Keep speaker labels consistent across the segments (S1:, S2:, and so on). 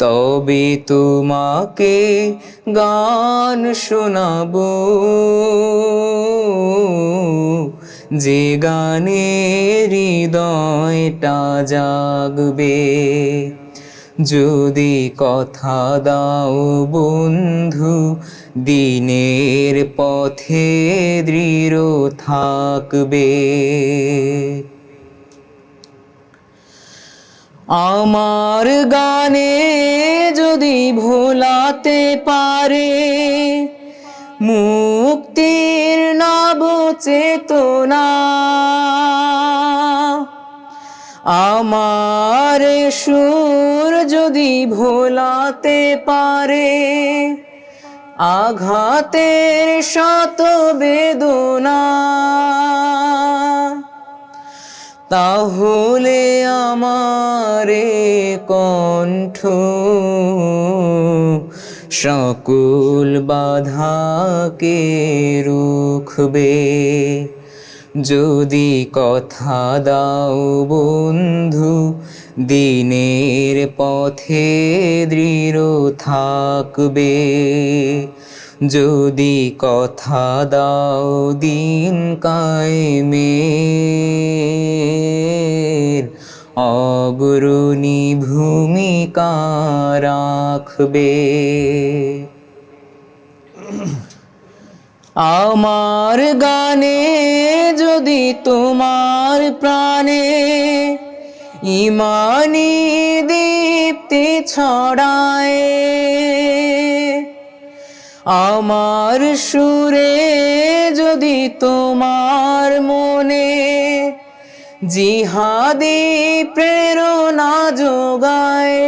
S1: তবে তোমাকে গান শোনাবো। যে গানে হৃদয়টা জাগবে, যদি কথা দাও বন্ধু, দিনের পথে দৃঢ় থাকবে। আমার গানে যদি ভোলাতে পারে, মুক্তির নব চেতনা। আমার সুর যদি ভোলাতে পারে, আঘাতের শত বেদনা। তাহলে আমারে কণ্ঠ সকল বাধাকে রুখবে। যদি কথা দাও বন্ধু দিনের পথে দৃঢ় থাকবে। যদি কথা দাও দিন কায়েমের, অগ্রণী ভূমিকা রাখবে। আমার গানে যদি তোমার প্রাণে ইমানি দীপ্তি ছড়ায় আমার সুরে যদি তোমার মনে জিহাদি প্রেরণা যোগায়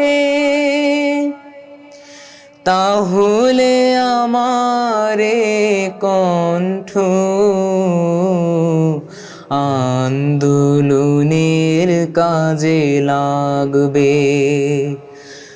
S1: তাহলে আমারে কণ্ঠ আন্দোলনের কাজে লাগবে।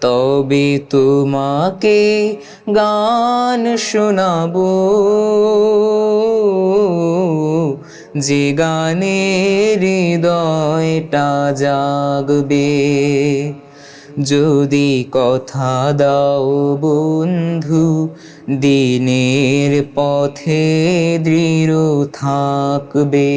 S1: তবে তোমাকে গান শোনাবো। যে গানে হৃদয়টা জাগবে, যদি কথা দাও বন্ধু, দিনের পথে দৃঢ় থাকবে।